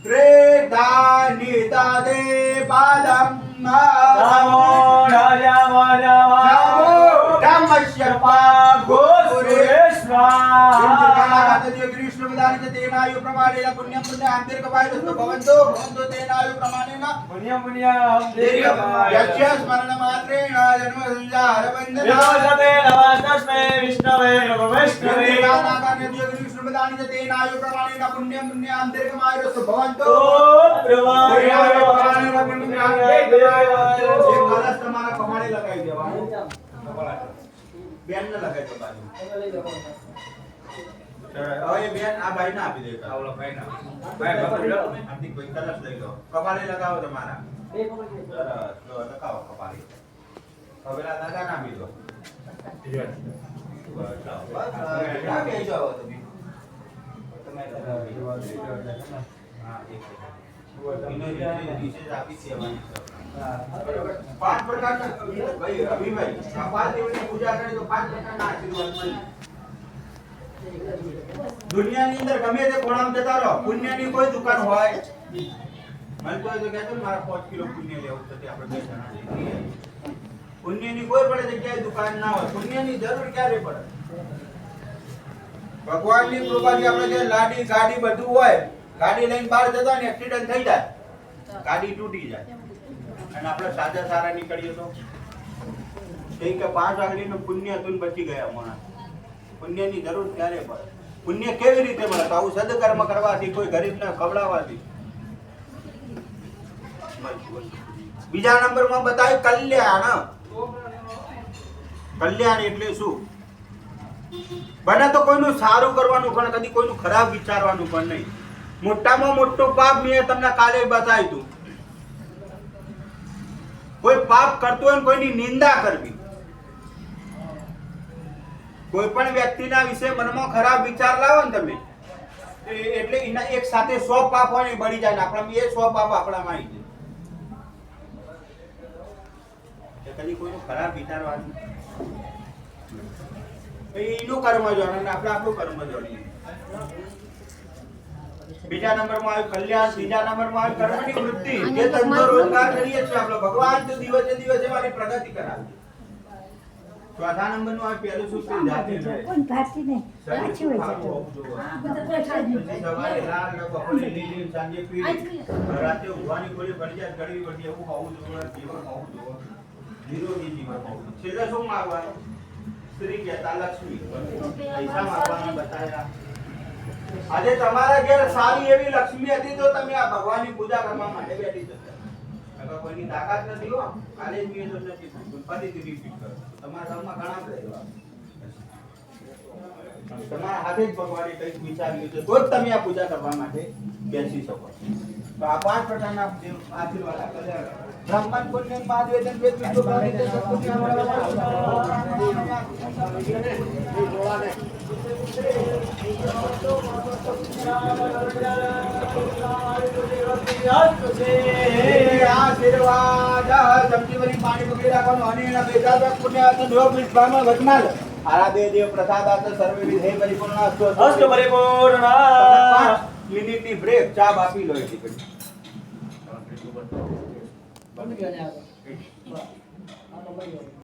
ત્રેધાનિતાદે પાદમ નમો નમઃ નમઃ ધમ્મસ્ય પાગો સુરેશ્વરા કૃષ્ણ વિધાનિત તેનાયુ પ્રમાણેન પુણ્યમ પુણ્ય આંતરિક વાયુસ્તો ભવંતો ભવંતો તેનાયુ પ્રમાણેન પુણ્યમ પુણ્યમ યસ્ય સ્મરણ માત્રેણ જન્મ સંજાર બંધના વિરોધતે નમસ્તસ્મે વિષ્ણવે નમઃ કૃષ્ણ વિધાનિત તેનાયુ પ્રમાણેન પુણ્યમ પુણ્ય આંતરિક વાયુસ્તો ભવંતો ઓમ એક પ્રવાહ કલશ તમારા કપાળે લગાવી દેવાનો બેન ને લગાવી દો બાજુ હવે એ બેન આ ભાઈ ને આપી દે આવલો ભાઈ ના ભાઈ પકડી લો હાર્દિક ભાઈ કલશ લઈ લો કપાળે લગાવો તમારા સરસ લો લગાવો કપાળે હવે આ દાદા ને આપી દો બસ, લાવો. બસ, હવે ક્યાં બેસી જાઓ તમે? તમે મળે દુનિયાની અંદર ગમે તે કોણામાં જતા રહો. પુણ્યની કોઈ દુકાન હોય. મને તો કહેતો ને, મારે પાંચ કિલો પુણ્ય લેવું છે આપણે બે જણા. પુણ્યની કોઈ પણ જગ્યાએ દુકાન ના હોય. પુણ્યની જરૂર ક્યારે પડે? ભગવાનની કૃપાથી આપણે જે લાડી, ગાડી બધું હોય, ગાડી લઈને બહાર જતા ને એક્સિડન્ટ થઈ જાય, ગાડી તૂટી જાય. અને આપણે સાજા સારા નીકળીએ તો? કે પાંચ આંગળીનું પુણ્ય હતું બચી ગયા માણસ. પુણ્યની જરૂર ક્યારે પડે? પુણ્ય કેવી રીતે મળે? તો આવું સદકર્મ કરવાથી કોઈ ગરીબને ખવડાવવાથી. બીજા નંબરમાં બતાવ્યું કલ્યાણ. કલ્યાણ એટલે શું? બને તો કોઈનું સારું કરવાનું પણ, કદી કોઈનું ખરાબ વિચારવાનું પણ નહીં. મોટામાં મોટો પાપ મેં તમને કાલે બતાવ્યું હતું. કોઈ પાપ કરતો હોય કોઈની નિંદા કરવી. કોઈ પણ વ્યક્તિના વિશે મનમાં ખરાબ વિચાર લાવો ને તમે. એટલે એના એક સાથે સો પાપ હોય ને બળી જાય ને આપણા એ સો પાપ આપણામાં આવી જાય. કદી કોઈનું ખરાબ વિચારવાનું. એનું કર્મ જોવાનું અને આપણે આપણું કર્મ જોડીએ બીજા નંબરમાં આવ્યું કલ્યાણ ત્રીજા નંબરમાં આવ્યું કર્મની વૃત્તિ. જે ધંધો રોજગાર કરીએ છીએ આપણે. ભગવાન તો દિવસે દિવસે મારી પ્રગતિ કરાવે ચોથા નંબરનું આવ્યું પહેલું સૂત્ર જાતિ વિવેક. કોણ ભાતી ને પાછી હોય. આ પછી સવારે લાલ ને બપોરે લીલી સાંજે પીળી રાતે ઊંઘવાની કોઈ ફરજિયાત કરવી પડતી એવું હોવું જોઈએ. જીવન હોવું જોઈએ. નિરોગી જીવન હોવું છેલ્લે શું માંગવાનું? સ્ત્રી કહેતા લક્ષ્મી. પૈસા માંગવાના બતાવ્યા. આજે તમારા ઘેર સારી એવી લક્ષ્મી હતી તો તમે આ ભગવાનની પૂજા કરવા માટે બેઠી જતા અગર કોઈની તાકાત નથી હો. કાલે જ મેં તો નથી થયું. ફરીથી કરો. તમારા ઘરમાં ઘણા બધા તમારા હાથે જ ભગવાને કંઈક વિચાર્યું છે. તો જ તમે આ પૂજા કરવા માટે બેસી શકો તો આ પાંચ પ્રકારના આશીર્વાદ આપેલા બ્રાહ્મણ પુણ્ય મહાદેવ વેદ વિષ્ણુ આશીર્વાદ હતું દેવ પ્રસાદ પ્રસાદાત સર્વે વિધે પરિપૂર્ણ. અસ્તુ અસ્તુ. પરિપૂર્ણ. પાંચ મિનિટની બ્રેક ચા બાપી લો એટલી ઘડી.